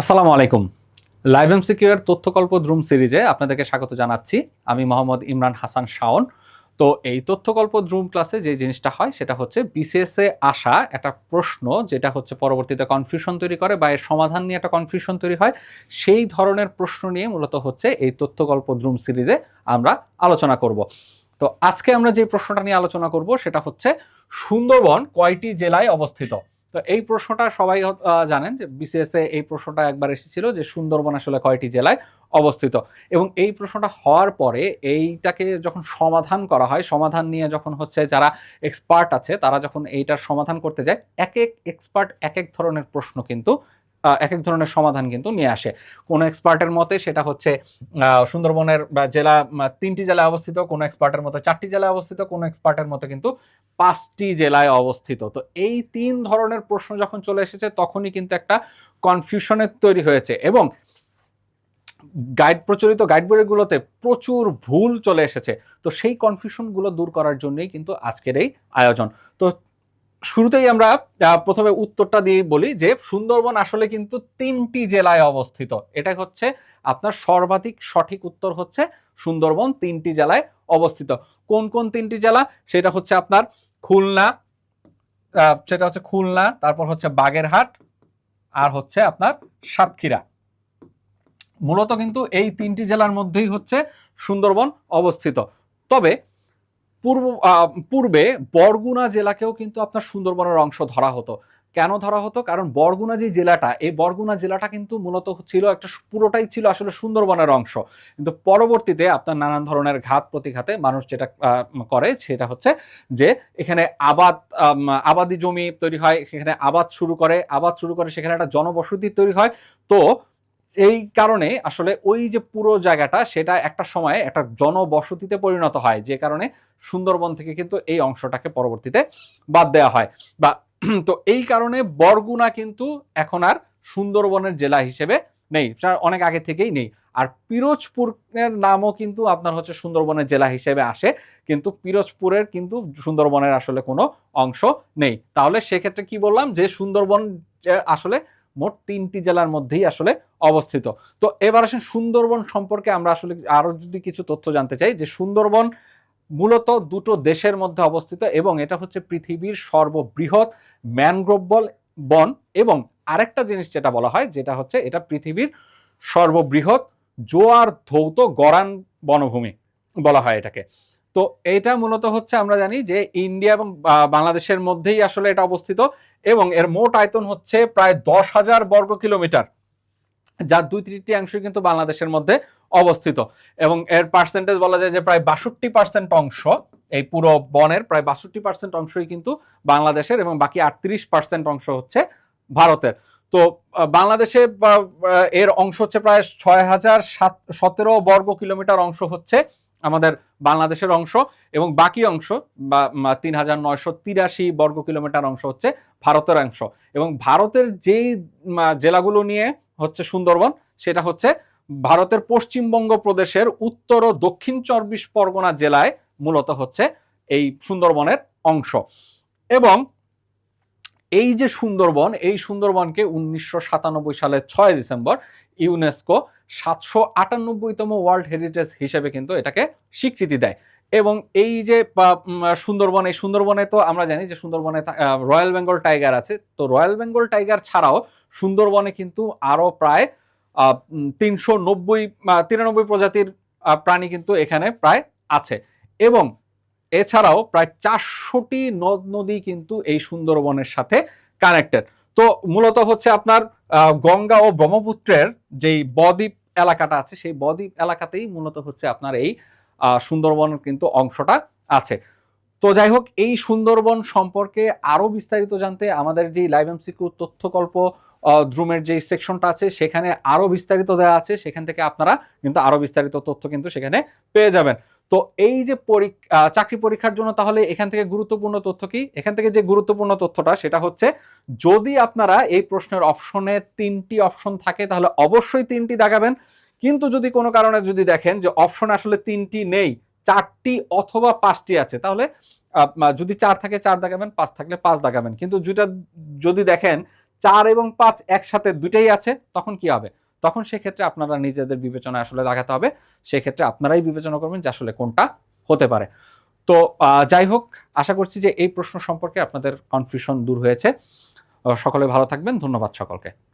আসসালামু আলাইকুম। Live M secure তথ্যকল্প দ্রুম সিরিজে আপনাদেরকে স্বাগত জানাচ্ছি। আমি মোহাম্মদ ইমরান হাসান শাওন। তো এই তথ্যকল্প দ্রুম ক্লাসে যে জিনিসটা হয়, সেটা হচ্ছে বিসিএসে আসা একটা প্রশ্ন, যেটা হচ্ছে পরবর্তীতে কনফিউশন তৈরি করে বা এর সমাধান নিয়ে একটা কনফিউশন তৈরি হয়। সেই ধরনের প্রশ্ন নিয়ে মূলত হচ্ছে এই তথ্যকল্প দ্রুম সিরিজে আমরা আলোচনা করব। তো আজকে আমরা যে প্রশ্নটা নিয়ে আলোচনা করব, সেটা হচ্ছে সুন্দরবন কয়টি জেলায় অবস্থিত? তো এই প্রশ্নটা সবাই জানেন যে বিসিএস এ এই প্রশ্নটা একবার এসেছিল যে সুন্দরবন আসলে কয়টি জেলায় অবস্থিত। এবং এই প্রশ্নটা হওয়ার পরে এইটাকে যখন সমাধান করা হয়, সমাধান নিয়ে যখন হচ্ছে যারা এক্সপার্ট আছে, তারা যখন এইটার সমাধান করতে যায় এক এক এক্সপার্ট এক এক ধরনের প্রশ্ন কিন্তু এক এক ধরনের সমাধান কিন্তু নিয়ে আসে। কোন এক্সপার্টের মতে সেটা হচ্ছে সুন্দরবনের জেলা, তিনটি জেলায় অবস্থিত, কোন এক্সপার্টের মতে চারটি জেলায় অবস্থিত, কোন এক্সপার্টের মতে কিন্তু পাঁচটি জেলায় অবস্থিত। তো এই তিন ধরনের প্রশ্ন যখন চলে এসেছে, তখনই কিন্তু একটা কনফিউশনের তৈরি হয়েছে এবং গাইড প্রচলিত গাইড বইগুলোতে প্রচুর ভুল চলে এসেছে। তো সেই কনফিউশনগুলো দূর করার জন্যই কিন্তু আজকের এই আয়োজন। তো শুরুতেই আমরা প্রথমে উত্তরটা দিয়ে বলি যে সুন্দরবন আসলে কিন্তু তিনটি জেলায় অবস্থিত। এটা হচ্ছে আপনার সর্বাধিক সঠিক উত্তর হচ্ছে সুন্দরবন তিনটি জেলায় অবস্থিত। কোন কোন তিনটি জেলা? সেটা হচ্ছে আপনার খুলনা সেটা হচ্ছে খুলনা, তারপর হচ্ছে বাগেরহাট, আর হচ্ছে আপনার সাতক্ষীরা। মূলত কিন্তু এই তিনটি জেলার মধ্যেই হচ্ছে সুন্দরবন অবস্থিত। তবে পূর্ব পূর্বে বরগুনা জেলাকেও কিন্তু আপনার সুন্দরবনের অংশ ধরা হতো। কেন ধরা হতো? কারণ বরগুনা যে জেলাটা, এই বরগুনা জেলাটা কিন্তু মূলত ছিল একটা পুরোটাই ছিল আসলে সুন্দরবনের অংশ। কিন্তু পরবর্তীতে আপনার নানান ধরনের ঘাত প্রতিঘাতে মানুষ যেটা করে সেটা হচ্ছে যে এখানে আবাদ আবাদি জমি তৈরি হয়, সেখানে আবাদ শুরু করে, আবাদ শুরু করে সেখানে একটা জনবসতি তৈরি হয়। তো এই কারণে আসলে ওই যে পুরো জায়গাটা সেটা একটা সময়ে একটা জনবসতিতে পরিণত হয়, যে কারণে সুন্দরবন থেকে কিন্তু এই অংশটাকে পরবর্তীতে বাদ দেওয়া হয়। বা তো এই কারণে বরগুনা কিন্তু এখন আর সুন্দরবনের জেলা হিসেবে নেই অনেক আগে থেকেই নেই। আর পিরোজপুরের নামও কিন্তু আপনার হচ্ছে সুন্দরবনের জেলা হিসেবে আসে, কিন্তু পিরোজপুরের কিন্তু সুন্দরবনের আসলে কোনো অংশ নেই। তাহলে সেক্ষেত্রে কি বললাম যে সুন্দরবন আসলে মোট তিনটি জেলার মধ্যেই আসলে অবস্থিত। তো এবার আসেন সুন্দরবন সম্পর্কে আমরা আসলে আরও যদি কিছু তথ্য জানতে চাই যে সুন্দরবন মূলত দুটো দেশের মধ্যে অবস্থিত এবং এটা হচ্ছে পৃথিবীর সর্ববৃহৎ ম্যানগ্রোভ বল, বন এবং আরেকটা জিনিস যেটা বলা হয়, যেটা হচ্ছে এটা পৃথিবীর সর্ববৃহৎ জোয়ার ধৌত গরান বনভূমি বলা হয় এটাকে। তো এটা মূলত হচ্ছে আমরা জানি যে ইন্ডিয়া এবং বাংলাদেশের মধ্যেই আসলে এটা অবস্থিত এবং এর মোট আয়তন হচ্ছে প্রায় দশ হাজার বর্গ কিলোমিটার। যার দুই তৃতীয়াংশ কিন্তু বাংলাদেশের মধ্যে অবস্থিত। এবং এর পার্সেন্টেজ বলা যায় যে প্রায় বাষট্টি পার্সেন্ট অংশ, এই পুরো বনের প্রায় বাষট্টি পার্সেন্ট অংশই কিন্তু বাংলাদেশের এবং বাকি আটত্রিশ পার্সেন্ট অংশ হচ্ছে ভারতের। তো বাংলাদেশে এর অংশ হচ্ছে প্রায় ছয় হাজার সাত সতেরো বর্গ কিলোমিটার অংশ হচ্ছে আমাদের বাংলাদেশের অংশ এবং বাকি অংশ বা তিন হাজার নয়শো তিরাশি বর্গ কিলোমিটার অংশ হচ্ছে ভারতের অংশ। এবং ভারতের যেই জেলাগুলো নিয়ে হচ্ছে সুন্দরবন, সেটা হচ্ছে ভারতের পশ্চিমবঙ্গ প্রদেশের উত্তর ও দক্ষিণ চব্বিশ পরগনা জেলায় মূলত হচ্ছে এই সুন্দরবনের অংশ। এবং এই যে সুন্দরবন, এই সুন্দরবনকে উনিশশো সাতানব্বই সালের ছয় ডিসেম্বর ইউনেস্কো সাতশো আটানব্বইতম ওয়ার্ল্ড হেরিটেজ হিসেবে কিন্তু এটাকে স্বীকৃতি দেয়। এবং এই যে সুন্দরবন, এই সুন্দরবনে তো আমরা জানি যে, সুন্দরবনে রয়্যাল বেঙ্গল টাইগার আছে। তো রয়্যাল বেঙ্গল টাইগার ছাড়াও সুন্দরবনে কিন্তু আরও প্রায় তিনশো নব্বই তিরানব্বই প্রজাতির প্রাণী কিন্তু এখানে প্রায় আছে। এবং এছাড়াও প্রায় চারশোটি নদ নদী কিন্তু এই সুন্দরবনের সাথে কানেক্টেড। তো মূলত হচ্ছে আপনার গঙ্গা ও ব্রহ্মপুত্রের যেই বদ্বীপ এলাকাটা আছে, সেই বদ্বীপ এলাকাতেই মূলত হচ্ছে আপনার এই আহ, সুন্দরবনের কিন্তু অংশটা আছে। তো যাই হোক এই সুন্দরবন সম্পর্কে আরও বিস্তারিত জানতে আমাদের যে লাইভ এমসিকিউ তথ্যকল্প আহ, দ্রুমের যে সেকশনটা আছে সেখানে আরও বিস্তারিত দেওয়া আছে। সেখান থেকে আপনারা কিন্তু আরও বিস্তারিত তথ্য কিন্তু সেখানে পেয়ে যাবেন। তো এই যে পরীক- আহ, চাকরি পরীক্ষার জন্য তাহলে এখান থেকে গুরুত্বপূর্ণ তথ্য কি? এখান থেকে যে গুরুত্বপূর্ণ তথ্যটা সেটা হচ্ছে যদি আপনারা এই প্রশ্নের অপশনে তিনটি অপশন থাকে তাহলে অবশ্যই তিনটি দাগাবেন কিন্তু যদি কোনো কারণে যদি দেখেন যে অপশন আসলে তিনটি নেই, চারটি অথবা পাঁচটি আছে, তাহলে যদি চার থাকে চার দাগাবেন পাঁচ থাকলে পাঁচ দাগাবেন কিন্তু যেটা যদি দেখেন চার এবং পাঁচ একসাথে দুটেই আছে, তখন কি হবে? তখন সেক্ষেত্রে আপনারা নিজেদের বিবেচনা আসলে লাগাতে হবে। সেক্ষেত্রে আপনারাই বিবেচনা করবেন যে আসলে কোনটা হতে পারে। তো যাই হোক, আশা করছি যে এই প্রশ্ন সম্পর্কে আপনাদের কনফিউশন দূর হয়েছে। সকলে ভালো থাকবেন, ধন্যবাদ সকলকে।